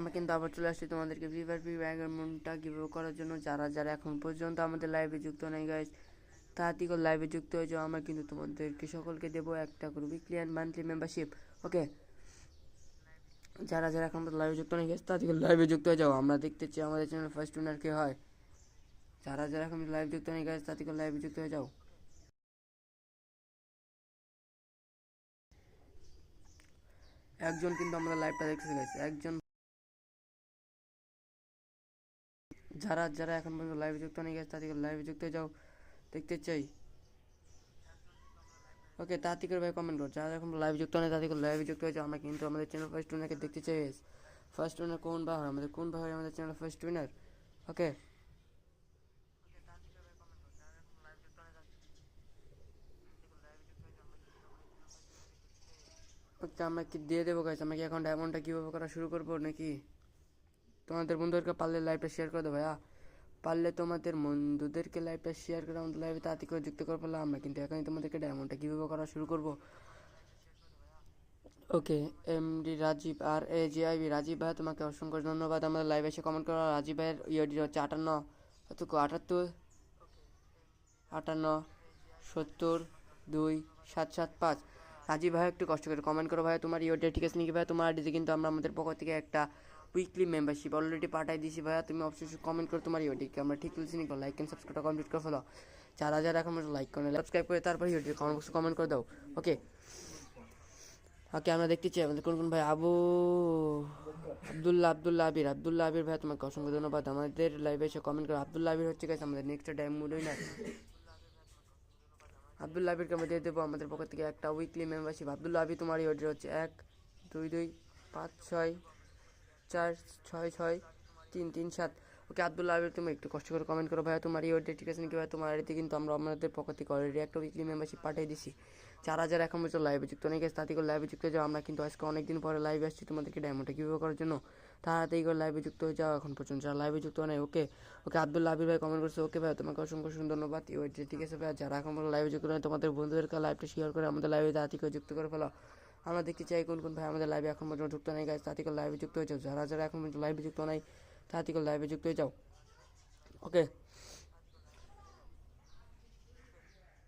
আমরা কিন্তু আবার চলে আসছি তোমাদেরকে ফ্রি ফায়ার ফ্রি ব্যাকগ্রাউন্ডটা কীভাবে করার জন্য। যারা যারা এখন পর্যন্ত আমাদের লাইভে যুক্ত নেই গাইস তাড়াতাড়ি করে লাইভে যুক্ত হয়ে যাও। আমরা কিন্তু তোমাদেরকে সকলকে দেবো একটা করে weekly and monthly membership okay যারা যারা এখন লাইভে যুক্ত নেই গেছে তাদেরকে লাইভে যুক্ত হয়ে যাও। আমরা দেখতে চাই আমাদের চ্যানেল ফার্স্ট উইনার কে হয়। যারা যারা এখন লাইভ যুক্ত নেই গেছে তাদেরকে লাইভে যুক্ত হয়ে যাও। একজন কিন্তু আমাদের লাইভটা দেখতে গেছে একজন যারা যারা এখন পর্যন্ত লাইভে যুক্ত নেই গেছে তাদেরকে লাইভে যুক্ত হয়ে যাও, দেখতে চাই। ওকে তাড়াতাড়ি করে ভাই কমেন্ট করো। যারা এখন লাইভ যুক্ত নেই, তাদেরকে লাইভে যুক্ত হয়ে যাও। আমরা কিন্তু আমাদের চ্যানেল ফার্স্ট উইনারকে দেখতে চাই ফার্স্ট উইনার কোন বা হয় আমাদের কোন বা হয় আমাদের channel first winner okay okay আমরা কি দিয়ে দেবো গাইস আমরা কি এখন ডায়মন্ডটা কীভাবে করা শুরু করব নাকি? তোমাদের বন্ধুদেরকে পারলে লাইভটা শেয়ার করে দেবো ভাইয়া। পারলে তোমাদের বন্ধুদেরকে লাইভটা শেয়ার করে আমাদের লাইভে তাড়াতাড়ি করে যুক্ত করে ফেললাম। আমরা কিন্তু এখনই তোমাদেরকে ডায়মন্ডটা কীভাবে করা শুরু করব? Okay MD Rajib R A G IB Rajib ভাই তোমাকে অসংখ্য ধন্যবাদ। আমাদের লাইভে এসে কমেন্ট করো। রাজীব ভাইয়ের ইয়েডি হচ্ছে আটান্ন আটাত্তর, আটান্ন, সত্তর, দুই, সাত সাত, পাঁচ। রাজীব ভাই একটু কষ্ট করে কমেন্ট করো ভাই তোমার ইয়োডিয়া ঠিক আছে নাকি ভাই তোমার আইডিতে কিন্তু আমরা আমাদের পক্ষ থেকে একটা উইকলি মেম্বারশিপ অলরেডি পাঠাই দিয়েছি ভাইয়া। তুমি অবশ্যই কমেন্ট করো তোমার ইয়োডিকে আমরা ঠিক তুলছি নাকি? লাইক এন্ড সাবস্ক্রাইবটা কমপ্লিট করে ফেলো। যারা যারা এখন লাইক করে সাবস্ক্রাইব করে তারপর ইয়োডির কমেন্ট বক্সে কমেন্ট করে দাও। ওকে ওকে আমরা দেখতে চাই আমাদের কোন কোন ভাই। আবু, আবদুল্লাহ আবদুল্লাহ আবির। আবদুল্লাহ আবির ভাই, তোমাকে অসংখ্য ধন্যবাদ। আমাদের লাইভে এসে কমেন্ট করো। আবদুল্লাহ আবির হচ্ছে গেছে আমাদের নেক্সট টাইম মুডই না আবদুল্লাহ আবিরকে আমরা দিয়ে দেবো আমাদের পক্ষ থেকে একটা উইকলি মেম্বারশিপ আবদুল্লাহ আবি তোমার ইয়োডি হচ্ছে এক, দুই দুই, পাঁচ, ছয় চার, ছয় ছয়, তিন তিন, সাত। ওকে আবদুল্লাহ আবির, তুমি একটু কষ্ট করে কমেন্ট করো ভাইয়া। তোমার ঠিক আছে নাকি ভাই তোমার আইডিতে কিন্তু আমরা আমাদের পক্ষ থেকে অলরেডি একটা উইকলি মেম্বারশিপ পাঠিয়ে দিছি। চার হাজার এখন পর্যন্ত লাইভে যুক্ত। নেই তাতে করে লাইভে যুক্ত যাও। আমরা কিন্তু আজকে অনেকদিন পরে লাইভে আসছি তোমাদেরকে ডায়মন্ডটা কীভাবে করার জন্য। তাড়াতাড়ি করে লাইভে যুক্ত হয়ে যাও এখন পর্যন্ত। যারা লাইভে যুক্ত নেই, ওকে ওকে আব্দুল্লাহ আবির ভাই কমেন্ট করছে। ওকে ভাই তোমাকে অসংখ্য অসংখ্য ধন্যবাদ। ঠিক আছে ভাই যারা এখন লাইভে যুক্ত নেই, তোমাদের বন্ধুদেরকে লাইভটা শেয়ার করে আমাদের লাইভে তাড়াতাড়ি করে যুক্ত করে ফেলো। আমরা দেখতে চাই কোন কোন ভাই আমাদের লাইভে এখন পর্যন্ত যুক্ত নেই তাড়াতাড়ি করে লাইভে যুক্ত হয়ে যাও। যারা যারা এখন পর্যন্ত লাইভে যুক্ত নেই তাড়াতাড়ি করে লাইভে যুক্ত হয়ে যাও। ওকে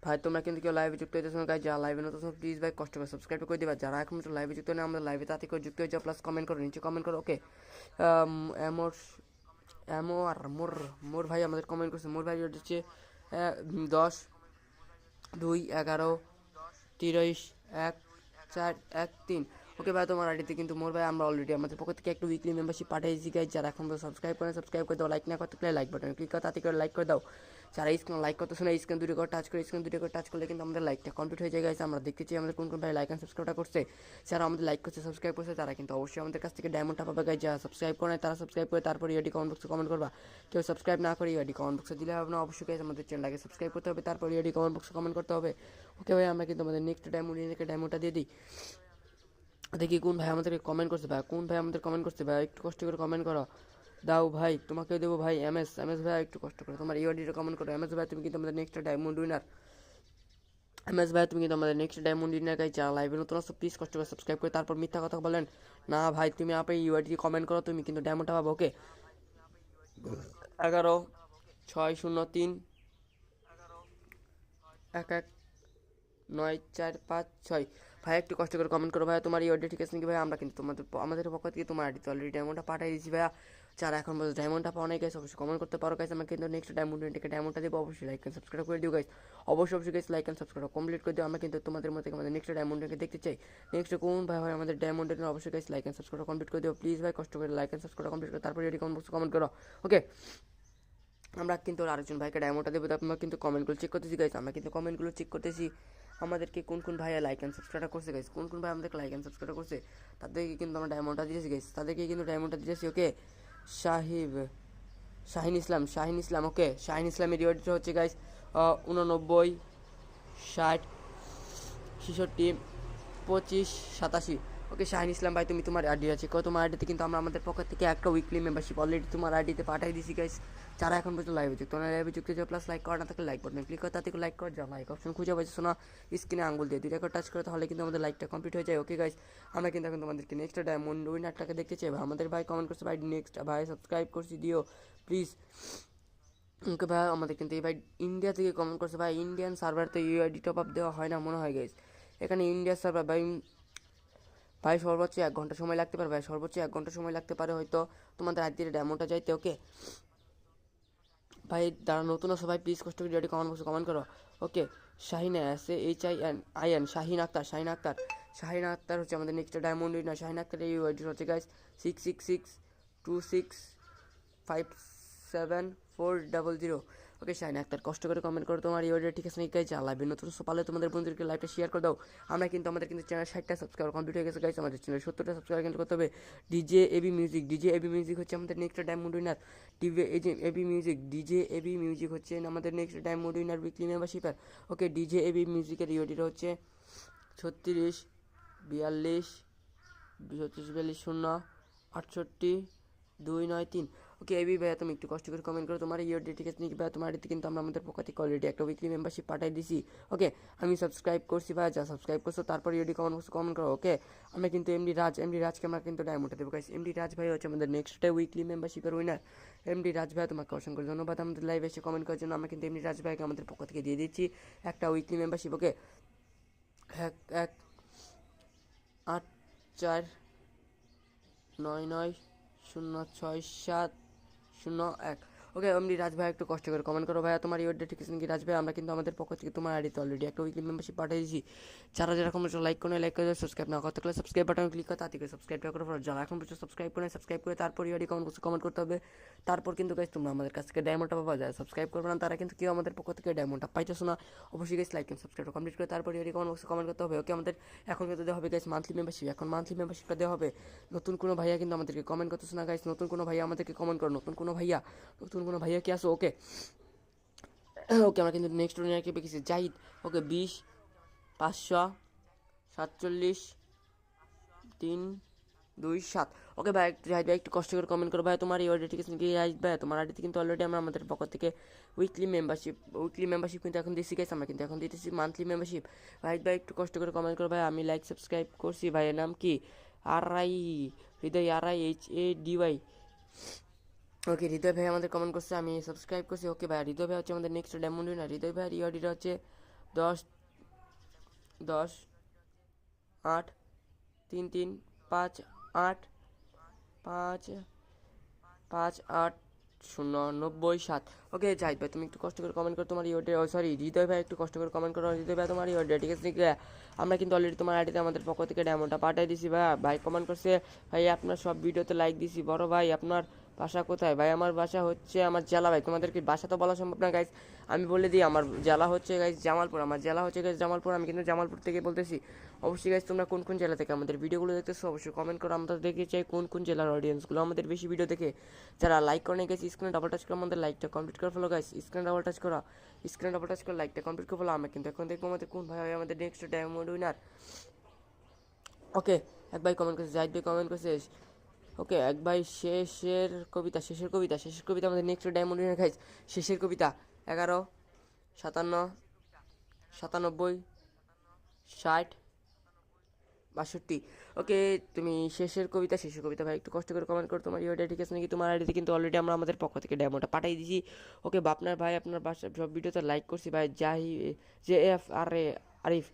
ভাই, তোমরা কিন্তু কেউ লাইভে যুক্ত হইতেছো না গাইজ যারা লাইভে নতুন প্লিজ ভাই, কষ্ট করে সাবস্ক্রাইব করে দিবা। যারা এখন লাইভে যুক্ত নেই আমাদের লাইভে তাতে করে যুক্ত হয়ে যাও প্লাস কমেন্ট করো, নিচে কমেন্ট করো ওকে এমোর এমো আর মোর মোর ভাই আমাদের কমেন্ট করছে। মোর ভাই হচ্ছে দশ, দুই, এগারো, তিরিশ, এক চার এক তিন। ওকে ভাই, তোমার আইডিতে কিন্তু মোর ভাই, আমরা অলরেডি আমাদের পক্ষ থেকে একটা উইকলি মেম্বারশিপ পাঠিয়েছি গাইজ যারা এখন সাবস্ক্রাইব করে সাবস্ক্রাইব করে দাও। লাইক না করতে লাইক বাটন ক্লিক করে, তাতে করে লাইক করে দাও। যারা স্ক্রিন লাইক করতে শোনা স্ক্রিন দুটো করে টাচ করে স্ক্রিন দুটো করে টাচ করলে কিন্তু আমাদের লাইকটা কমপ্লিট হয়ে যায় গাইছে আমরা দেখতে চাই আমাদের কোন কোন ভাই লাইক অ্যান্ড সাবস্ক্রাইবটা করছে। যারা আমাদের লাইক করছে সাবস্ক্রাইব করছে, তারা কিন্তু অবশ্যই আমাদের কাছ থেকে ডায়মন্ডটা পাবে গাইজ যারা সাবস্ক্রাইব করে তারা সাবস্ক্রাইব করে তারপর ইউডি কমেন্ট বক্সে কমেন্ট করবা। কেউ সাবস্ক্রাইব না করে ইউডি কমেন্ট বক্সে দিলে হবে না, অবশ্যই গাইজ আমাদের চ্যানেলটাকে সাবস্ক্রাইব করতে হবে, তারপর ইউডি কমেন্ট বক্সে কমেন্ট করতে হবে। ওকে ভাই, আমরা কিন্তু আমাদের নেক্সট ডায়মন্ড ইউনিকে ডায়মন্ডটা দিয়ে দিই। দেখি কোন ভাই আমাদেরকে কমেন্ট করছে, ভাই। কোন ভাই আমাদের কমেন্ট করছে, ভাই? একটু কষ্ট করে কমেন্ট করো। দাও ভাই তোমাকে দেবো ভাই এম এস এম এস ভাই, একটু কষ্ট করে। তোমার ইউডিটা কমেন্ট করো। এম এস ভাই, তুমি কিন্তু আমাদের next diamond winner M S ভাই, তুমি কিন্তু আমাদের নেক্সট ডায়মন্ড উইনার গাই যা লাইভে নতুন আসো প্লিজ কষ্ট করে সাবস্ক্রাইব করে, তারপর মিথ্যা কথা বলেন। না ভাই, তুমি আপনি ইউআইডি কমেন্ট করো, তুমি কিন্তু ডায়মন্ডটা পাবো ওকে এগারো, ছয়, শূন্য, তিন, এক এক, নয়, চার, পাঁচ, ছয়। ভাই, একটু কষ্ট করে কমেন্ট করো ভাই, তোমার এই অডিও ঠিক আছে নাকি ভাই? আমরা কিন্তু তোমাদের আমাদের পক্ষ থেকে তোমার আইডিতে অলরেডি ডায়মন্ডটা পাঠিয়ে দিয়েছি ভাইয়া। যারা এখন বলছে ডায়মন্ডটা পাওয়া নাই গেছে অবশ্যই কমেন্ট করতে পারো গাইছে আমরা কিন্তু নেক্সট ডায়মন্ড থেকে ডায়মন্ডটা দেবো, অবশ্যই লাইক অ্যান্ড সাবস্ক্রাইব করে দিও গাইস অবশ্যই অবশ্যই guys like and subscribe complete করে দিও। আমরা কিন্তু তোমাদের মধ্যে আমাদের নেক্সট ডায়মন্ডকে দেখতে চাই। নেক্সট কোন ভাই ভাই আমাদের ডায়মন্ডের অবশ্যই guys like and subscribe complete করে দিও। প্লিজ ভাই, কষ্ট করে লাইক অ্যান্ড সাবস্ক্রাইব কমপ্লিট করে তারপরে কমেন্ট বক্সে কমেন্ট করো। ওকে আমরা কিন্তু আরেকজন ভাইকে ডায়মন্ডটা দেবো আমরা কিন্তু কমেন্টগুলো চেক করতেছি গাইস আমরা কিন্তু কমেন্টগুলো চেক করতেছি, আমাদেরকে কোন কোন ভাইয়া লাইক অ্যান্ড সাবস্ক্রাইব করছে গাইস কোন কোন ভাই আমাদেরকে লাইক অ্যান্ড সাবস্ক্রাইব করছে, তাদেরকে কিন্তু আমরা ডায়মন্ডটা দিয়েছি গাইস তাদেরকে কিন্তু ডায়মন্ডটা দিয়েছি ওকে সাহিব শাহিন ইসলাম শাহিন ইসলাম ওকে শাহিন ইসলামের রিওয়ার্ডটা হচ্ছে গাইস উননব্বই, ষাট, ছেষট্টি, পঁচিশ, সাতাশি। ওকে শাহিন ইসলাম ভাই তুমি তোমার আইডি আছে। তোমার আইডিতে কিন্তু আমরা আমাদের পকেট থেকে একটা উইকলি মেম্বারশিপ অলরেডি তোমার আইডিতে পাঠাই দিছি গাইস যারা এখন পর্যন্ত লাইভে যুক্ত না লাইভে যুক্ত হয়ে প্লাস লাইক করা না থাকলে লাইক বাটনে ক্লিক করে, তাতে লাইক কর যা লাইক অপশন খুঁজে পাচ্ছ না স্ক্রিনে আঙ্গুল দিয়ে দুইটা করে টাচ করে, তাহলে কিন্তু আমাদের লাইকটা কমপ্লিট হয়ে যায়। ওকে গাইস আমরা কিন্তু এখন তোমাদেরকে নেক্সট ডায়মন্ড উইনারটাকে দেখতে চাই। আমাদের ভাই কমেন্ট করছে, ভাই নেক্সট ভাই সাবস্ক্রাইব করছি, দিও প্লিজ ওকে ভাই, আমাদের কিন্তু এই ভাই ইন্ডিয়া থেকে কমেন্ট করছে, ভাই ইন্ডিয়ান সার্ভার তো ইউআইডি টপ আপ দেওয়া হয় না, মনে হয় গাইস এখানে ইন্ডিয়ার সার্ভার ভাই ভাই, সর্বোচ্চ এক ঘণ্টা সময় লাগতে পারে। ভাই, সর্বোচ্চ এক ঘণ্টা সময় লাগতে পারে হয়তো তোমাদের আইডির ডেমোটা যাইতে ওকে? ভাই যারা নতুন আছো ভাই প্লিজ কষ্ট করে কমেন্ট বক্সে কমেন্ট করো। Okay, Shahin S H I N I N Shahin Akhtar Shahin Akhtar. Shahin Akhtar হচ্ছে আমাদের next diamond winner Shahin Akhtar এই ওয়াইডি হচ্ছে guys six six six two six five seven four double zero okay Shahin Akhtar কষ্ট করে comment করো তোমার, এই ঠিক আছে নাকি গাইজ লাইভে নতুন সকালে তোমাদের বন্ধুদেরকে লাইভটা শেয়ার করে দাও। আমরা কিন্তু, আমাদের কিন্তু চ্যানেল ষাটটা সাবস্ক্রাইবার কমপ্লিট হয়ে গেছে গাইজ আমাদের চ্যানেল সত্তরটা সাবস্ক্রাইবার কিন্তু করতে হবে। DJ AB music DJ AB music হচ্ছে আমাদের next diamond winner TV AB music DJ AB music হচ্ছে আমাদের নেক্সট ডায়মন্ড উইনার উইকলি মেম্বারশিপের ওকে ডিজে এবি মিউজিকের ইওডিটা হচ্ছে ছত্রিশ, বিয়াল্লিশ ছত্রিশ, বিয়াল্লিশ, শূন্য, আটষট্টি, দুই, নয়, তিন। ওকে এবি ভাইয়া তুমি একটু কষ্ট করে কমেন্ট করো তোমার ইয়ে ঠিক আছে নাকি ভাইয়া তোমার কিন্তু আমরা আমাদের পক্ষ থেকে অলরেডি একটা উইকলি মেম্বারশিপ পাঠাই দিছি ওকে আমি সাবস্ক্রাইব করছি ভাইয়া যা সাবস্ক্রাইব করছ তারপর ইউডি কমেন্ট বক্সে কমেন্ট করো ওকে আমরা কিন্তু এমডি রাজ এমডি রাজকে আমরা কিন্তু ডায়মন্ডটা দেবো গাইস এমডি রাজ ভাই হচ্ছে আমাদের নেক্সট ডে উইকলি মেম্বারশিপের উইনার এমডি রাজ ভাই তোমাকে অসংখ্য ধন্যবাদ আমাদের লাইভে এসে কমেন্ট করার জন্য আমরা কিন্তু এমডি রাজ ভাইকে আমাদের পক্ষ থেকে দিয়ে দিচ্ছি একটা উইকলি মেম্বারশিপ ওকে এক এক আট চার নয় নয় শূন্য ছয় সাত শূন্য এক। ওকে এমনি রাজ ভাই একটু কষ্ট করে কমেন্ট করো। ভাইয়া, তোমার ইউডে ঠিক আছে নাকি রাজ ভাই? আমরা কিন্তু আমাদের পক্ষ থেকে তোমার আইডিতে অলরেডি একটা উইকলি মেম্বারশিপ পাঠিয়ে দিয়েছি যারা যেরকম লাইক করে লাইক করে সাবস্ক্রাইব না করতে গেলে সাবস্ক্রাইব বাটন ক্লিক করে, তাতে করে সাবস্ক্রাইব করে ফেলো। যারা এখন পর্যন্ত সাবস্ক্রাইব করে সাবস্ক্রাইব করে তারপর ইউডি কমেন্ট বক্সে কমেন্ট করতে হবে। তারপর কিন্তু গাইজ তোমরা আমাদের কাছ থেকে ডায়মন্ডটা পাওয়া যায় সাবস্ক্রাইব করবে না, তারা কিন্তু কেউ আমাদের পক্ষ থেকে ডায়মন্ডটা পাইতেছো না। অবশ্যই গাইজ লাইক সাবস্ক্রাইব কমপ্লিট করে তারপর ইউডি কমেন্ট বক্সে কমেন্ট করতে হবে। ওকে আমাদের এখন কিন্তু দেওয়া হবে গাইজ মান্থলি মেম্বারশিপ এখন মান্থলি মেম্বারশিপটা দেওয়া হবে। নতুন কোনো ভাইয়া কিন্তু আমাদেরকে কমেন্ট করতেছে না গাইজ নতুন কোনো ভাইয়া আমাদেরকে কমেন্ট করো। নতুন কোনো ভাইয়া নতুন কোনো ভাইয়া কি আসো ওকে। ওকে আমরা কিন্তু নেক্সট উইনারকে পেয়েছি। জাহিদ, ওকে বিশ, পাঁচশো, সাতচল্লিশ, তিন, দুই, সাত। ওকে ভাই, জাহিদ ভাই, একটু কষ্ট করে কমেন্ট করো। ভাই তোমার এই অর্ডার ঠিক আছে নাকি ভাই তোমার আইডিতে কিন্তু অলরেডি আমরা আমাদের পক্ষ থেকে উইকলি মেম্বারশিপ উইকলি মেম্বারশিপ কিন্তু এখন দিচ্ছি গেছি আমরা কিন্তু এখন দিতেছি মান্থলি মেম্বারশিপ ভাই ভাই, একটু কষ্ট করে কমেন্ট করো। ভাই আমি লাইক সাবস্ক্রাইব করছি। ভাইয়ের নাম কি? R I Hridoy R I H A D Y okay Hridoy ভাই আমাদের কমেন্ট করছে, আমি সাবস্ক্রাইব করছি ওকে ভাই হৃদয় ভাই হচ্ছে আমাদের নেক্সট ডায়মন্ড উইনার হৃদয় ভাই রিওডিটা হচ্ছে দশ দশ, আট, তিন তিন, পাঁচ, আট, পাঁচ পাঁচ, আট, শূন্য, নব্বই, সাত। ওকে জাহিদ ভাই, তুমি একটু কষ্ট করে কমেন্ট করো, তোমার ইওডে সরি হৃদয় ভাই একটু কষ্ট করে কমেন্ট করো। হৃদয় ভাই তোমার ইওডে ঠিক আছে? আমরা কিন্তু অলরেডি তোমার আইডিতে আমাদের পক্ষ থেকে ডায়মন্ডটা পাঠিয়ে দিছি, ভাই। ভাই কমেন্ট করছে, ভাই, আপনার সব ভিডিওতে লাইক দিছি। বড় ভাই, আপনার বাসা কোথায়? ভাই, আমার বাসা হচ্ছে আমার জেলা ভাই তোমাদেরকে বাসা তো বলা সম্ভব না গাইজ আমি বলে দিই, আমার জেলা হচ্ছে গাইজ জামালপুর। আমার জেলা হচ্ছে গাইজ জামালপুর। আমি কিন্তু জামালপুর থেকে বলতেছি। অবশ্যই গাইজ তোমরা কোন কোন জেলা থেকে আমাদের ভিডিওগুলো দেখতেছো, অবশ্যই কমেন্ট করো। আমরা দেখতে চাই কোন কোন জেলার অডিয়েন্সগুলো আমাদের বেশি ভিডিও দেখে। যারা লাইক করে গেছে স্ক্রিনে ডাবল টাচ করে আমাদের লাইকটা কমপ্লিট করে ফেলো গাইজ স্ক্রিনে ডাবল টাচ করা। স্ক্রিনে ডাবল টাচ করে লাইকটা কমপ্লিট করে ফেলো। আমরা কিন্তু এখন দেখব আমাদের কোন ভাই হয় আমাদের নেক্সট ডায়মন্ড উইনার ওকে এক ভাই কমেন্ট করছে, জাহিদ ভাই কমেন্ট করছে ওকে এক ভাই শেষের কবিতা শেষের কবিতা শেষের কবিতা আমাদের নেক্সট ডায়মন্ড গাইজ শেষের কবিতা, এগারো, সাতান্ন, সাতানব্বই, ষাট, বাষট্টি। ওকে তুমি শেষের কবিতা শেষের কবিতা ভাই, একটু কষ্ট করে কমেন্ট করো, তোমার ইউআইডি ঠিক আছে নাকি? তোমার আইডিতে কিন্তু অলরেডি আমরা আমাদের পক্ষ থেকে ডেমোটা পাঠিয়ে দিয়েছি। ওকে বা আপনার ভাই, আপনার বাসা, সব ভিডিওতে লাইক করছি ভাই, Jahi, J F, R A, Arif.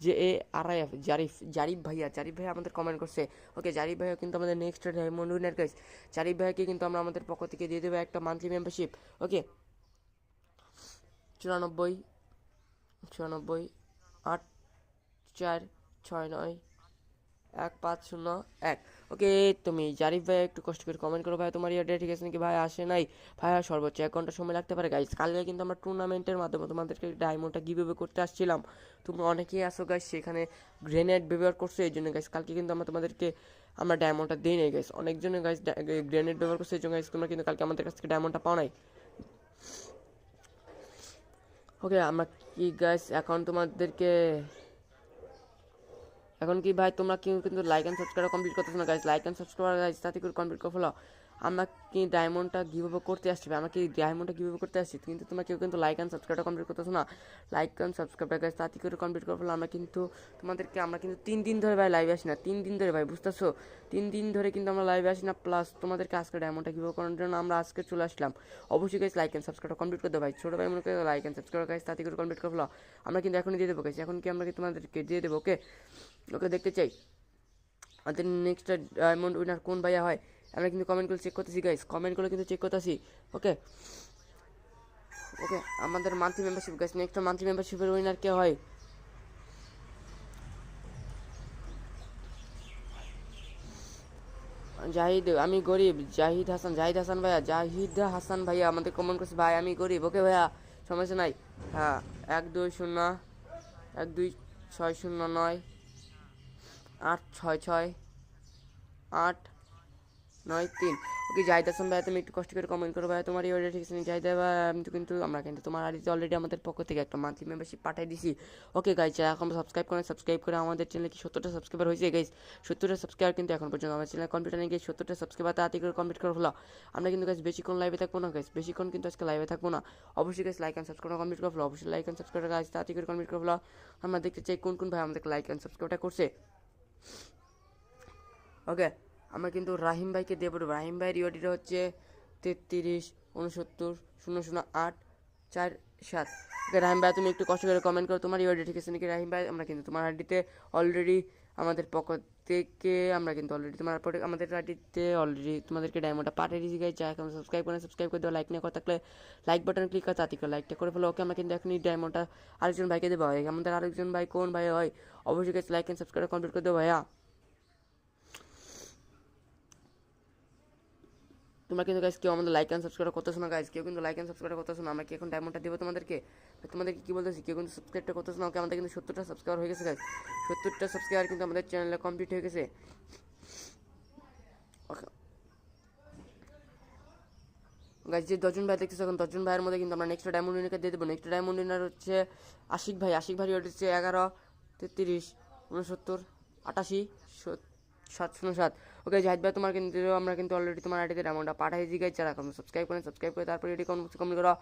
J A R F, Zarif Zarif ভাইয়া জারিফ ভাইয়া আমাদের কমেন্ট করছে। ওকে জারিফ ভাইয়া কিন্তু আমাদের next diamond winner guys Zarif ভাইয়াকে কিন্তু আমরা আমাদের পক্ষ থেকে দিয়ে দেবো একটা মান্থলি মেম্বারশিপ ওকে চুরানব্বই চুরানব্বই, আট, চার, ছয়, নয়, এক, পাঁচ, শূন্য, এক। ওকে, তুমি জারিফ ভাই একটু কষ্ট করে কমেন্ট করো। ভাই, তোমার ইয়ারটা ঠিক আছে নাকি ভাই আসে নাই? ভাই সর্বোচ্চ এক ঘণ্টা সময় লাগতে পারে। গাইজ কালকে কিন্তু আমরা টুর্নামেন্টের মাধ্যমে তোমাদেরকে ডায়মন্ডটা গিভওয়ে করতে আসছিলাম। তোমরা অনেকেই আসো গাইজ সেখানে গ্রেনেড ব্যবহার করছ, এই জন্য গাইজ কালকে কিন্তু আমরা তোমাদেরকে, আমরা ডায়মন্ডটা দিই নাই গাইজ অনেকজনে গাইজ গ্রেনেড ব্যবহার করছে, এই জন্য গাইজ তোমরা কিন্তু কালকে আমাদের কাছ থেকে ডায়মন্ডটা পাও নাই। ওকে আমরা কি গাইজ এখন তোমাদেরকে এখন কি ভাই তোমরা কেউ কিন্তু লাইক অ্যান্ড সাবস্ক্রাইব কমপ্লিট করতেছো না guys like and subscribe guys তাতে করে কমপ্লিট করে ফেলো আমরা কি ডায়মন্ডটা গিভ আপ করতে আসছি আমরা কি ডায়মন্ডটা গিভ আপ করতে আসছি, কিন্তু তোমরা কেউ কিন্তু লাইক অ্যান্ড সাবস্ক্রাইবটা কমপ্লিট করতেছো না। লাইক অ্যান্ড সাবস্ক্রাইবটা গাইজ তাতে করে কমপ্লিট করে, ফেলো আমরা কিন্তু তোমাদেরকে, আমরা কিন্তু তিন দিন ধরে, ভাই লাইভে আসি না। তিন দিন ধরে, ভাই, বুঝতেছো? তিন দিন ধরে কিন্তু আমরা লাইভে আসি না প্লাস তোমাদেরকে আজকে ডায়মন্ডটা আপ করার জন্য আমরা আজকে চলে আসলাম। অবশ্যই গাইজ লাইক অ্যান্ড সাবস্ক্রাইবটা কমপ্লিট করে দেবো ভাই। ছোটো ভাই, মনে করে লাইক অ্যান্ড সাবস্ক্রাইব গাইজ তাতে করে কমপ্লিট করে ফেলো। আমরা কিন্তু এখনই দিয়ে দেবো গাইজ এখন কি আমরা কি তোমাদেরকে দিয়ে দেবো ওকে ওকে দেখতে চাই। আমাদের নেক্সট ডায়মন্ড উইনার কোন ভাইয়া হয়? আমরা কিন্তু কমেন্টগুলো চেক করতেছি গাইস কমেন্টগুলো কিন্তু চেক করতেছি ওকে ওকে আমাদের monthly membership guys next monthly মেম্বারশিপের winner কে হয়? জাহিদ, আমি গরিব। জাহিদ হাসান জাহিদ হাসান ভাইয়া, জাহিদ হাসান ভাইয়া আমাদের কমেন্ট করছে, ভাই, আমি গরিব ওকে ভাইয়া? সমস্যা নাই। হ্যাঁ এক, দুই, শূন্য, এক, দুই, ছয়, শূন্য, নয়, আট, ছয় ছয়, আট নয়, তিন। ওকে জাহিদ ভাই তুমি একটু কষ্ট করে কমেন্ট করো ভাই তোমার এই অর্ডার ঠিক আছে জাহিদ ভাই আমি তো কিন্তু, আমরা কিন্তু তোমার আইডিতে অলরেডি আমাদের পক্ষ থেকে একটা মান্থলি মেম্বারশিপ পাঠিয়ে দিছি। ওকে গাইজ যারা এখন সাবস্ক্রাইব করেন সাবস্ক্রাইব করে আমাদের চ্যানেলে কি সত্তরটা সাবস্ক্রাইবার হয়েছে গাইজ সত্তরটা সাবস্ক্রাইবার কিন্তু এখন পর্যন্ত আমার চ্যানেল কম্পিউটার নিয়ে গিয়ে সত্তরটা সাবস্ক্রাইবার তাড়াতাড়ি করে কমপ্লিট করে ফেলো। আমরা কিন্তু গাইজ বেশিক্ষণ লাইভে থাকব না গাইজ বেশিক্ষণ কিন্তু আজকে লাইভে থাকব না। অবশ্যই guys like and subscribe complete করে ফেলো। অবশ্যই লাইক অ্যান্ড সাবস্ক্রাইব গাইজ তাড়াতাড়ি করে কমপ্লিট করে ফেলো। আমরা দেখতে চাই কোন কোন ভাই আমাদের লাইক অ্যান্ড সাবস্ক্রাইবটা করছে। ওকে আমরা কিন্তু রাহিম ভাইকে পড়ব। রাহিম ভাইয়ের ইউডিটা হচ্ছে তেত্রিশ, উনসত্তর, শূন্য শূন্য, আট, চার, সাত। রাহিম ভাই, তুমি একটু কষ্ট করে কমেন্ট করো, তোমার ইউডি ঠিক আছে নাকি? রাহিম ভাই, আমরা কিন্তু তোমার আইডিতে অলরেডি আমাদের পক্ষ থেকে, আমরা কিন্তু অলরেডি তোমার পরে আমাদের আইডিতে অলরেডি তোমাদেরকে ডায়মন্ডটা পাঠিয়ে দিয়েছি গাইজ যা এখন সাবস্ক্রাইব করে সাবস্ক্রাইব করে দেওয়া লাইক নিয়ে কথা থাকলে লাইক বাটন ক্লিক করে, তাতে করে লাইকটা করে ফেলো। ওকে, আমরা কিন্তু এখনই ডায়মন্ডটা আরেকজন ভাইকে দেবো। হয় আমাদের আরেকজন ভাই কোন ভাই হয়? অবশ্যই লাইক অ্যান্ড সাবস্ক্রাইব কমপ্লিট করে দেবো ভাইয়া। তোমরা কিন্তু গাইজ কেউ আমাদের লাইক অ্যান্ড সাবস্ক্রাইব করতেছো না গাইজ কেউ কিন্তু লাইক অ্যান্ড সাবস্ক্রাইব করতেছো না আমরা কি এখন ডায়মন্ডটা দেবো তোমাদেরকে। তোমাদেরকে কি বলতেছি, কেউ কিন্তু সাবস্ক্রাইবটা করতেছো না ওকে আমাদের কিন্তু সত্তরটা সাবস্ক্রাইবার হয়ে গেছে গাইজ সত্তরটা সাবস্ক্রাইবার কিন্তু আমাদের চ্যানেলে কমপ্লিট হয়ে গেছে। গাইজ যে দশজন ভাই দেখতেছো এখন, দশজন ভাইয়ের মধ্যে কিন্তু আমরা নেক্সট ডায়মন্ড উইনারকে দিয়ে দেবো। নেক্সট ডায়মন্ড উইনার হচ্ছে আশিক ভাই। আশিক ভাই ওটা হচ্ছে এগারো, তেত্রিশ উনসত্তর আটাশি সাত শূন্য সাত। ওকে জাহিদ ভাই তোমার কিন্তু, আমরা কিন্তু অলরেডি তোমার আইডিতে ডায়মন্ডটা পাঠাই দিই গাইজ যারা এখন সাবস্ক্রাইব করেন সাবস্ক্রাইব করে তারপরে এটি কমেন্ট কমেন্ট করো।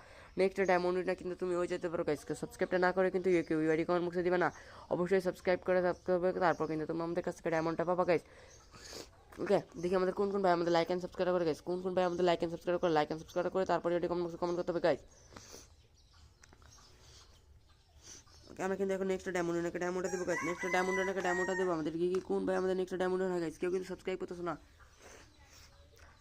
নেক্সট ডায়মন্ড উইনার কিন্তু তুমি ওই যেতে পারো গাইজকে সাবস্ক্রাইবটা না করে কিন্তু কেউ আইডি কমেন্ট মুখে দিবে না। অবশ্যই সাবস্ক্রাইব করে থাকতে হবে, তারপর কিন্তু তুমি আমাদের কাছ থেকে ডায়মন্ডটা পাবা গাইজ ওকে দেখি আমাদের কোন কোন ভাই আমাদের লাইক অ্যান্ড সাবস্ক্রাইব করে গাইজ কোন কোন ভাই আমাদের লাইক অ্যান্ড সাবস্ক্রাইব করে লাইক অ্যান্ড সাবস্ক্রাইব করে, তারপরে এটি কমেন্ট বক্সে কমেন্ট করতে হবে গাইজ ওকে আমরা কিন্তু এখন নেক্সট ডায়মন্ড ওনাকে ডায়মন্ডটা দেবো গাইজ নেক্সট ডায়মন্ড ওনাকে ডায়মন্ডটা দেবো। আমাদের কি কি কোন ভাই আমাদের নেক্সট ডায়মন্ড ওনা গাইজ কেউ কিন্তু সাবস্ক্রাইব করতেছো না।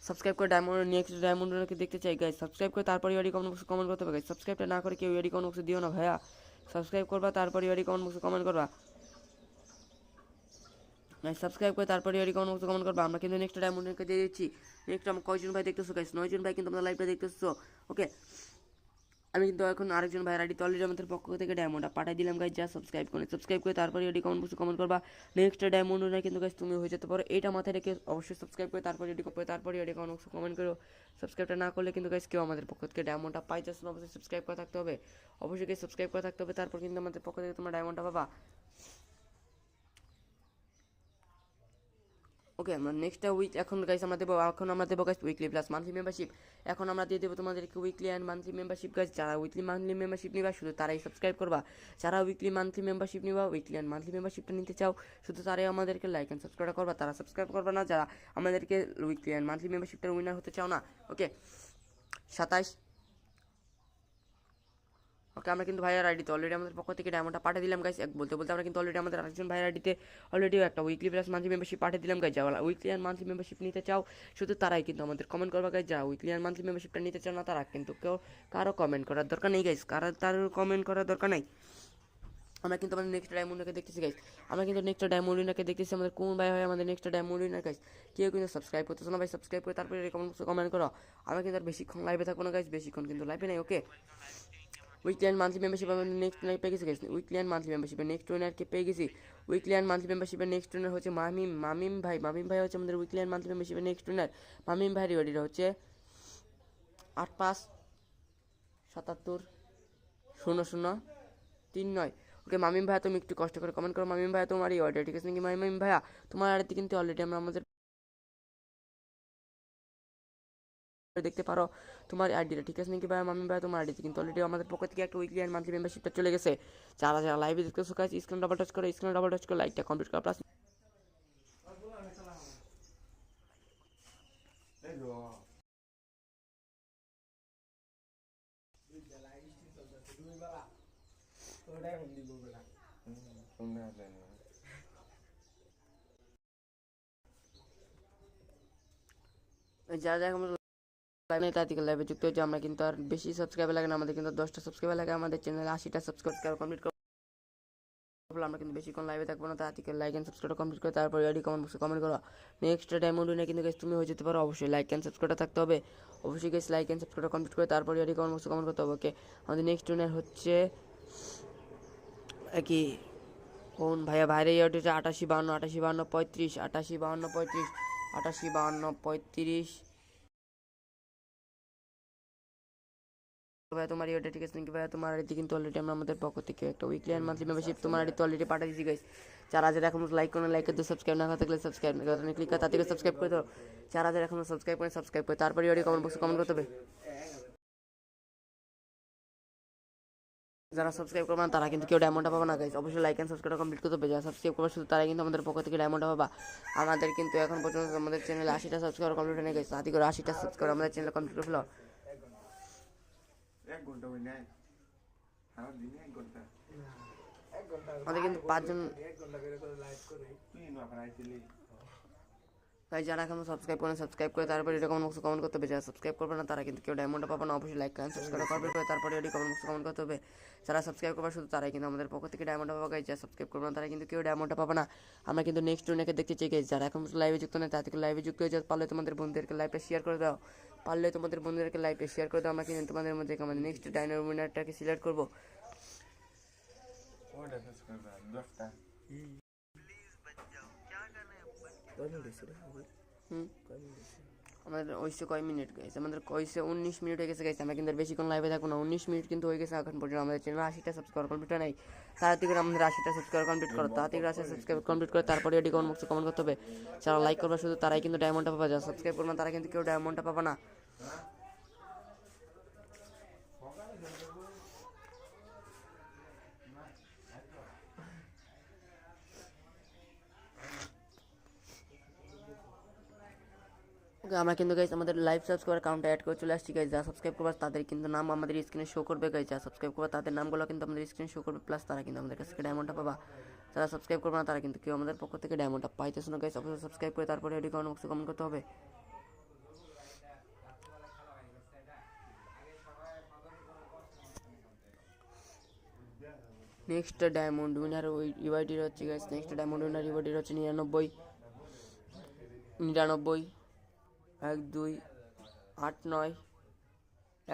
সাবস্ক্রাইব করে ডায়মন্ড নেক্সট ডায়মন্ড ওনাকে দেখতে চাই গাইজ সাবস্ক্রাইব করে তারপরে ইয়ারি কমেন্ট বক্সে কমেন্ট করতে হবে গাইজ সাবস্ক্রাইবটা না করে কেউ ইয়ারি কমেন্ট বক্সে দিও না, ভাইয়া। সাবস্ক্রাইব করবা, তারপরে ইয়ারি কমেন্ট বক্সে কমেন্ট করবা। গাইজ সাবস্ক্রাইব করে তারপরে ইয়ারি কমেন্ট বক্সে কমেন্ট করবা। আমরা কিন্তু নেক্সট ডায়মন্ড ওনাকে দিয়ে দিচ্ছি। নেক্সট আমরা কয়জন ভাই দেখতেছো গাইজ নয়জন ভাই কিন্তু আমরা লাইভটা দেখতেছো ওকে আমি কিন্তু এখন আরেকজন ভাইয়ের আইডি অলরেডি আমাদের পক্ষ থেকে ডায়মন্ডটা পাঠিয়ে দিলাম গাইজ যা সাবস্ক্রাইব করে সাবস্ক্রাইব করে তারপরে এটি কমেন্ট বক্সে কমেন্ট করবা। নেক্সট ডায়মন্ড না কিন্তু গাইজ তুমি হয়ে যেতে পারো। এটা মাথায় রেখে অবশ্যই সাবস্ক্রাইব করে তারপরে এটি করে তারপরে এটি কমেন্ট বক্সে কমেন্ট করো। সাবস্ক্রাইবটা না করলে কিন্তু গাইজ কেউ আমাদের পক্ষ থেকে ডায়মন্ডটা পাই যাচ্ছে না অবশ্যই সাবস্ক্রাইব করে থাকতে হবে। অবশ্যই সাবস্ক্রাইব করে থাকতে হবে। তারপর কিন্তু আমাদের পক্ষ থেকে তোমরা ডায়মন্ডটা পাবা। ওকে আমরা নেক্সট উইক এখন গাইস আমরা দেবো, এখন আমরা দেবো guys weekly plus monthly membership এখন আমরা দিয়ে দেবো তোমাদেরকে weekly and monthly membership guys যারা উইকলি মান্থলি মেম্বারশিপ নিবা, শুধু তারাই সাবস্ক্রাইব করবা। যারা উইকলি মান্থলি মেম্বারশিপ নিবা উইকলি অ্যান্ড মান্থলি মেম্বারশিপটা নিতে চাও, শুধু তারাই আমাদেরকে লাইক অ্যান্ড সাবস্ক্রাইব করবা। তারা সাবস্ক্রাইব করবা না, যারা আমাদেরকে উইকলি অ্যান্ড মান্থলি মেম্বারশিপটার উইনার হতে চাও না। ওকে সাতাইশ ওকে, আমরা কিন্তু ভাইয়ার আইডিতে অলরেডি আমাদের পক্ষ থেকে ডায়মন্ডটা পাঠিয়ে দিলাম গাইস এক বলতে বলতে আমরা কিন্তু অলরেডি আমাদের আরেকজন ভাইয়ের আইডিতে অলরেডি একটা উইকলি প্লাস মান্থলি মেম্বারশিপ পাঠিয়ে দিলাম গাইজ যাওয়া উইকলি অ্যান্ড মান্থলি মেম্বারশিপ নিতে চাও, শুধু তারাই কিন্তু আমাদের কমেন্ট করবা গাইজ যারা উইকলি অ্যান্ড মান্থলি মেম্বারশিপটা নিতে চাও না, তারা কিন্তু কেউ কারও কমেন্ট করার দরকার নেই গাইজ কারও, তার কমেন্ট করার দরকার নেই। আমরা কিন্তু আমাদের নেক্সট ডায়মন্ডকে দেখতেছি গাইজ আমরা কিন্তু নেক্সট ডায়মন্ডিনাকে দেখতেছি, আমাদের কোন ভাই হয় আমাদের নেক্সট ডায়মন্ডিনার গাইজ কেউ কিন্তু সাবস্ক্রাইব করতেছো না, ভাই। সাবস্ক্রাইব করে তারপরে কমেন্ট কমেন্ট করো। আমরা কিন্তু আর বেশিক্ষণ লাইভে থাকব না গাইজ বেশিক্ষণ কিন্তু লাইভে নেই okay weekly and monthly membership আমি নেক্সট উইনার পেয়ে গেছি উইকলি অ্যান্ড মান্থলি মেম্বারশিপের নেক্সট উইনারকে পেয়ে গেছি উইকলি অ্যান্ড মান্থলি মেম্বারশিপের নেক্সট উইনার হচ্ছে মামিম মামিম ভাই মামিম ভাই হচ্ছে আমাদের উইকলি অ্যান্ড মান্থলি মেম্বারশিপের নেক্সট উইনার মামিম ভাই রিওয়ার্ডিটা হচ্ছে আট পাঁচ সাতাত্তর শূন্য শূন্য তিন নয় ওকে মামিম ভাইয়া তুমি একটু কষ্ট করে কমেন্ট করো মামিম ভাইয়া তোমার এই অর্ডার ঠিক আছে নাকি মামিম ভাইয়া তোমার আড়াতে কিন্তু অলরেডি আমরা আমাদের দেখতে পারো তোমার আইডিটা ঠিক আছে? নাকি ভাই মামি ভাই তোমার আইডিতে কিন্তু অলরেডি আমাদের পক্ষ থেকে একটা উইকলি মান্থলি মেম্বারশিপটা চলে গেছে। যারা যারা লাইভে দেখতেছো কাজ স্ক্রিন ডাবল টাচ করে স্ক্রিন ডাবল টাচ করে লাইকটা কমপ্লিট করা প্লাস যারা যারা লাইভে তাদেরকে লাইভে যুক্ত হয়েছে আমরা কিন্তু আর বেশি সাবস্ক্রাইবার লাগে না, আমাদের কিন্তু দশটা সাবস্ক্রাইবার লাগে, আমাদের চ্যানেলে আশিটা সাবস্ক্রাইব কমপ্লিট করব আমরা কিন্তু বেশিক্ষণ লাইভে থাকব না তাদেরকে লাইক অ্যান্ড সাবস্ক্রাইব কমপ্লিট করে তারপর এডি কমেন্ট বক্সে কমেন্ট করো। নেক্সট ডায়মন্ড উইনে কিন্তু guys তুমি হয়ে যেতে পারো, অবশ্যই লাইক অ্যান্ড সাবস্ক্রাইব থাকতে হবে। অবশ্যই guys like and subscribe complete করে তারপর এডি কমেন্ট বক্সে কমেন্ট করতে হবে ওকে আমাদের নেক্সট উইনার হচ্ছে কি, কোন ভাইয়া? ভাইরে হচ্ছে আটাশি বাহান্ন আটাশি বাহান্ন পঁয়ত্রিশ, আটাশি বাহান্ন পঁয়ত্রিশ, আটাশি বাহান্ন পঁয়ত্রিশ। ভাই তোমার ইয়েটা ঠিক আছে নাকি? ভাই তোমার আইডি কিন্তু অলরেডি আমরা আমাদের পক্ষ থেকে একটা উইকলি অ্যান্ড মান্থলি মেম্বারশিপ তোমার আইডি অলরেডি পাঠিয়ে দিয়েছি গাইস যারা যারা এখন লাইক করে লাইক করে সাবস্ক্রাইব না থাকলে সাবস্ক্রাইব না করতে ক্লিক করে তাদেরকে সাবস্ক্রাইব করে দাও। যারা যারা এখন সাবস্ক্রাইব করে সাবস্ক্রাইব করে তারপরে ইয়ে কমেন্ট বক্সে কমেন্ট করতে হবে। যারা সাবস্ক্রাইব করবে না তারা কিন্তু কেউ ডায়মন্ডটা পাবে না গাইস অবশ্যই লাইক অ্যান্ড সাবস্ক্রাইব কমপ্লিট করতে হবে। যারা সাবস্ক্রাইব করবে শুধু তারা কিন্তু আমাদের পক্ষ থেকে ডায়মন্ডটা পাবা। আমাদের কিন্তু এখন পর্যন্ত আমাদের চ্যানেলে আশিটা সাবস্ক্রাইব কমপ্লিট হয়ে গেছে তাতে করে আশিটা সাবস্ক্রাইব আমাদের চ্যানেল কমপ্লিট করে ফেলো। ঘণ্টা হই নাই আমার দিনে এক ঘণ্টা আমাদের কিন্তু পাঁচজন তুই না যারা এখন সাবস্ক্রাইব করেন সাবস্ক্রাইব করে তারপরে এটা কমেন্ট বক্সে কমেন্ট করতে হবে যারা সাবস্ক্রাইব করবে না তারা কিন্তু কেউ ডায়মন্ডটা পাবে না অবশ্যই লাইক করেন সাবস্ক্রাইব করবে করে তারপরে এটি কমেন্ট বক্সে কমেন্ট করতে হবে। যারা সাবস্ক্রাইব করবে শুধু তারাই কিন্তু আমাদের পক্ষ থেকে ডায়মন্ডটা পাবে যারা সাবস্ক্রাইব করবে না তারা কিন্তু কেউ ডায়মন্ডটা পাবে না। আমরা কিন্তু নেক্সট টুর্নাকে দেখতে চাই। যারা এখন লাইভে যুক্ত নেই তাদেরকে লাইভে যুক্ত হয়ে যাও পারলে তোমাদের বন্ধুদেরকে লাইভটা শেয়ার করে দাও। পারলে তোমাদের বন্ধুদেরকে লাইভে শেয়ার করে দাও আমরা কিন্তু তোমাদের মধ্যে আমাদের নেক্সট ডাইনার উইনারটাকে সিলেক্ট করব। হুম? আমাদের হয়েছে কয় মিনিট গেছে আমাদের কইসে উনিশ মিনিট হয়ে গেছে গেছে আমরা কিন্তু বেশিক্ষণ লাইভে থাকব না। উনিশ মিনিট কিন্তু হয়ে গেছে এখন পর্যন্ত। আমাদের চ্যানেল আশিটা সাবস্ক্রাইব কমপ্লিট নেই। তাড়াতাড়ি করে আমাদের আশিটা সাবস্ক্রাইব কমপ্লিট করো। তাড়াতাড়ি আশি সাবস্ক্রাইব কমপ্লিট করে তারপরে এটি কমেন্ট বক্সে কমেন্ট করতে হবে। যারা লাইক করবে শুধু তারাই কিন্তু ডায়মন্ডটা পাবে। যারা সাবস্ক্রাইব করবে তারা কিন্তু কেউ ডায়মন্ডটা পাবে না। ওকে আমরা কিন্তু গাইজ আমাদের লাইভ সাবস্ক্রাইবার কাউন্টে অ্যাড করে চলে আসছি গাইজ যা সাবস্ক্রাইব করবে তাদের কিন্তু নাম আমাদের স্ক্রিনে শো করবে গাইজ যারা সাবস্ক্রাইব করবে তাদের নামগুলো কিন্তু আমাদের স্ক্রিনে শো করবে। প্লাস তারা কিন্তু আমাদের কাছ ডায়মন্ডটা পাবা। যারা সাবস্ক্রাইব করবে না তারা কিন্তু কেউ আমাদের পক্ষ থেকে ডায়মন্ডটা পাইতেছে না গাইজ অবশ্যই সাবস্ক্রাইব করে তারপরে এটি কমেন্ট বক্সে কমেন্ট করতে হবে। নেক্সট ডায়মন্ড উইনার ওই ইউআইডির হচ্ছে গাইজ নেক্সট ডায়মন্ড উইনার ইউআইডির হচ্ছে নিরানব্বই। নিরানব্বই। এক, দুই, আট, নয়,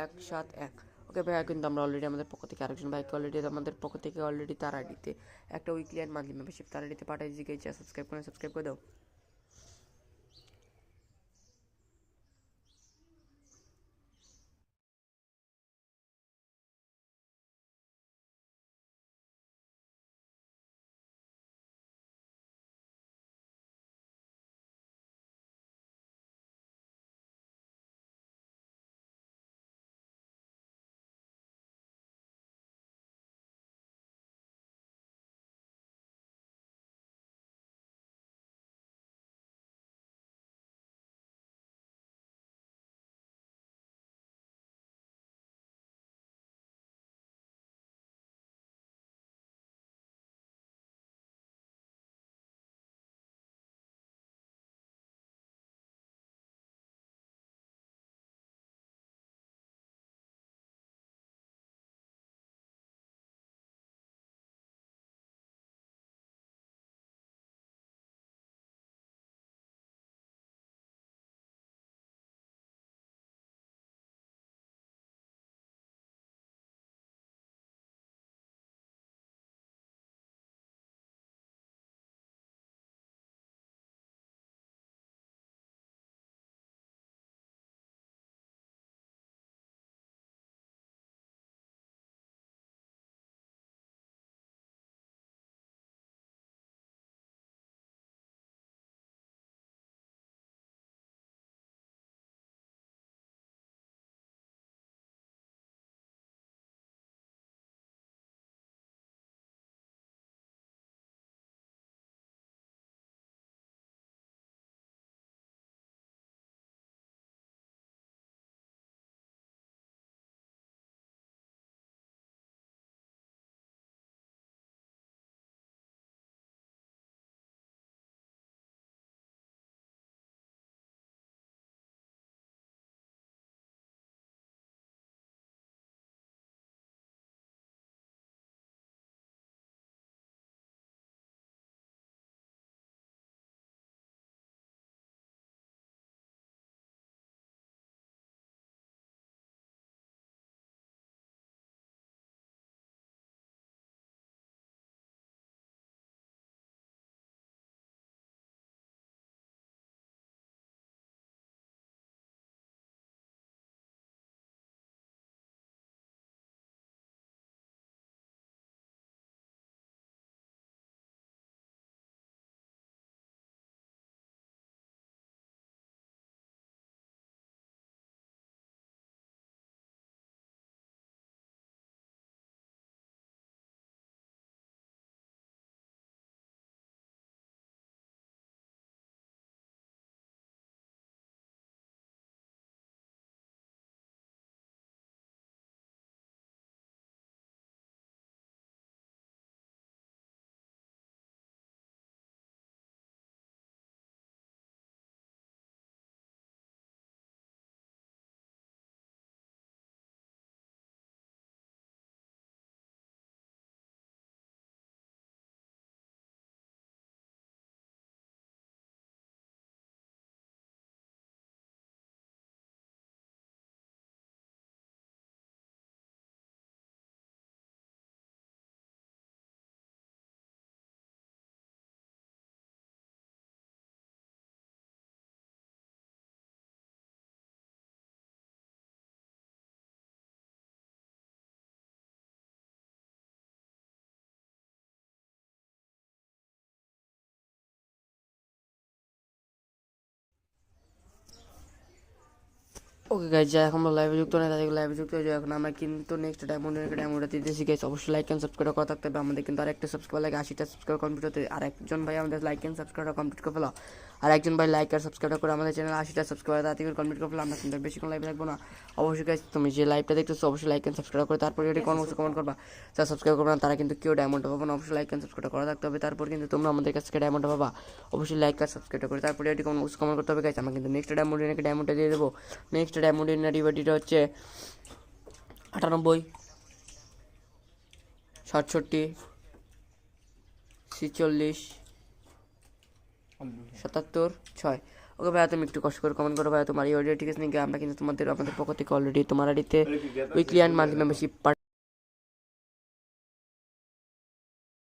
এক, সাত, এক। ওকে ভাইয়া, কিন্তু আমরা অলরেডি আমাদের পক্ষ থেকে আরেকজন ভাইকে অলরেডি আমাদের পক্ষ থেকে অলরেডি তার আইডিতে একটা উইকলি অ্যান্ড মান্থলি মেম্বারশিপ তার আইডিতে পাঠিয়ে দিয়েছি। সাবস্ক্রাইব করে সাবস্ক্রাইব করে দাও। ওকে গাইজ যা এখন লাইভে যুক্ত নেই তাদেরকে লাইভে যুক্ত হয়ে যায় এখন আমরা কিন্তু নেক্সট ডায়মন্ড ডায়মন্ডটা দিতেছি গাইজ অবশ্যই লাইক অ্যান্ড সাবস্ক্রাইব করা থাকতে হবে। আমাদের কিন্তু আরেকটা সাবস্ক্রাইব লাগে, আশিটা সাবস্ক্রাইব কমপ্লিট হতে আর একজন ভাই আমাদের লাইক অ্যান্ড সাবস্ক্রাইব কমপ্লিট করে ফেলো। আর একজন ভাই লাইক আর সাবস্ক্রাইব করে আমাদের চ্যানেল আশিটা সাবস্ক্রাইব তাড়াতাড়ি করে কমপ্লিট করে ফেলো আমরা কিন্তু আর বেশিক্ষণ লাইভে থাকব না। অবশ্যই গাইজ তুমি যে লাইভটা দেখতেছো অবশ্যই লাইক অ্যান্ড সাবস্ক্রাইব করে তারপরে এটি কোন কমেন্ট করবা? যারা সাবস্ক্রাইব করবে না তারা কিন্তু কেউ ডায়মন্ড পাবো না অবশ্যই লাইক অ্যান্ড সাবস্ক্রাইব করা থাকতে হবে। তারপর কিন্তু তোমরা আমাদের কাছ থেকে ডায়মন্ড পাবা অবশ্যই লাইক আর সাবস্ক্রাইব করে। তারপরে এটি কোন কমেন্ট করতে হবে গাইজ আমরা কিন্তু নেক্সট ডায়মন্ড এনে ডায়মন্ডটা দিয়ে দেবো। নেক্সট ডায়মন্ড এনে রিবার্টিটা হচ্ছে আটানব্বই সাতষট্টি ছিচল্লিশ সাতাত্তর ছয়। ওকে ভাইয়া তুমি একটু কষ্ট করে কমেন্ট করো ভাইয়া তোমার এই অডিও ঠিক আছে নাকি? আমরা কিন্তু তোমাদের আমাদের পক্ষ থেকে অলরেডি তোমার আইডিতে উইকলি অ্যান্ড মান্থলি মেম্বারশিপ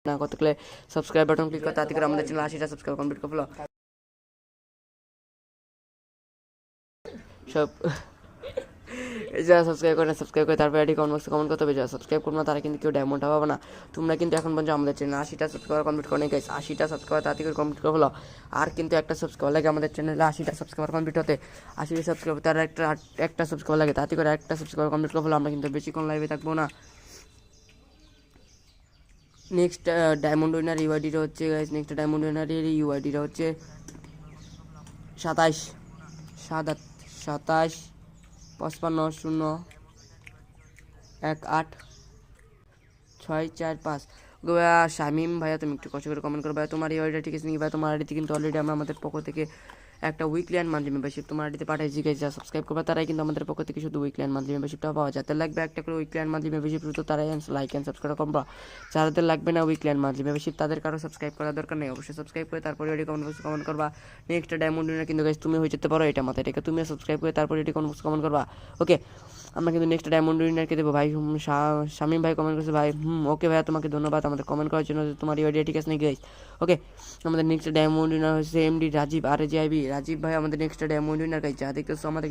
না কত গেলে। সাবস্ক্রাইব বাটন ক্লিক করো তাতে করে আমাদের চ্যানেল আশিটা সাবস্ক্রাইব কমপ্লিট করে ফেলো। সব যারা সাবস্ক্রাইব করে সাবস্ক্রাইব করে তারপরে এটি কমেন্ট বক্সে কমেন্ট করতে হবে। যারা সাবস্ক্রাইব করব না, তারা কিন্তু কেউ ডায়মন্ডটা পাবে না। তোমরা কিন্তু এখন পর্যন্ত আমাদের চ্যানেল আশিটা সাবস্ক্রাইবার কমপ্লিট করে গেছে আশিটা সাবস্ক্রাইবার তাড়াতাড়ি করে কমপ্লিট করে হলো আর কিন্তু একটা সাবস্ক্রাইব লাগে আমাদের চ্যানেলে আশিটা সাবস্ক্রাইবার কমপ্লিট হতে। আশিটা সাবস্ক্রাইব তার একটা একটা সাবস্ক্রাইব লাগে, তাড়াতাড়ি করে একটা সাবস্ক্রাইবার কমপ্লিট করে হলো আমরা কিন্তু বেশিক্ষণ লাইভে থাকব না। নেক্সট ডায়মন্ড উইনার ইউআইডিটা হচ্ছে গাইস নেক্সট ডায়মন্ড উইনারের ইউআইডিটা হচ্ছে সাতাশ। সাত সাতাশ। পঁচপান্ন, শূন্য, এক আট, ছয়, চার, পাঁচ। শামিম, ভাইয়া, তুমি একটু কষ্ট করে কমেন্ট করো। ভাইয়া, তোমার এই আইডিটা ঠিক আছে নাকি? ভাই তোমার আইডিতে কিন্তু অলরেডি আমরা আমাদের পক্ষ থেকে একটা উইকলি অ্যান্ড মান্থলি মেম্বারশিপ তোমার আইডিতে পাঠাইছি গাইজ যা সাবস্ক্রাইব করবে তারাই কিন্তু আমাদের পক্ষ থেকে শুধু উইকলি অ্যান্ড মান্থলি মেম্বারশিপটা পাওয়া যাতে লাগবে একটা করে উইকলি অ্যান্ড মান্থলি মেম্বারশিপ শুধু তারাই লাইক অ্যান্ড সাবস্ক্রাইব করবা যাদের লাগবে না উইকলি অ্যান্ড মান্থলি মেম্বারশিপ তাদের কারও সাবস্ক্রাইব করার দরকার নেই, অবশ্যই সাবস্ক্রাইব করে তারপরে এটি কমেন্ট বক্সে কমেন্ট করবা। নেক্সট ডায়মন্ড কিন্তু গাইজ তুমি হয়ে যেতে পারো, এটা মাথায় এটাকে তুমি সাবস্ক্রাইব করে তারপরে এটি কমেন্ট বক্সে কমেন্ট করবা। ওকে আমরা কিন্তু নেক্সট ডায়মন্ড উইনারকে দেবো। ভাই হুম, শামীম ভাই কমেন্ট করেছে ভাই হুম ওকে ভাইয়া তোমাকে ধন্যবাদ। আমাদের কমেন্ট করার জন্য তোমার এই আইডিয়া ঠিক আছে নাকি ওকে আমাদের নেক্সট ডায়মন্ড উইনার হচ্ছে MD Rajib R J I B Rajib ভাই আমাদের নেক্সট ডায়মন্ড উইনার গাইজ যা দেখতেছো আমাদের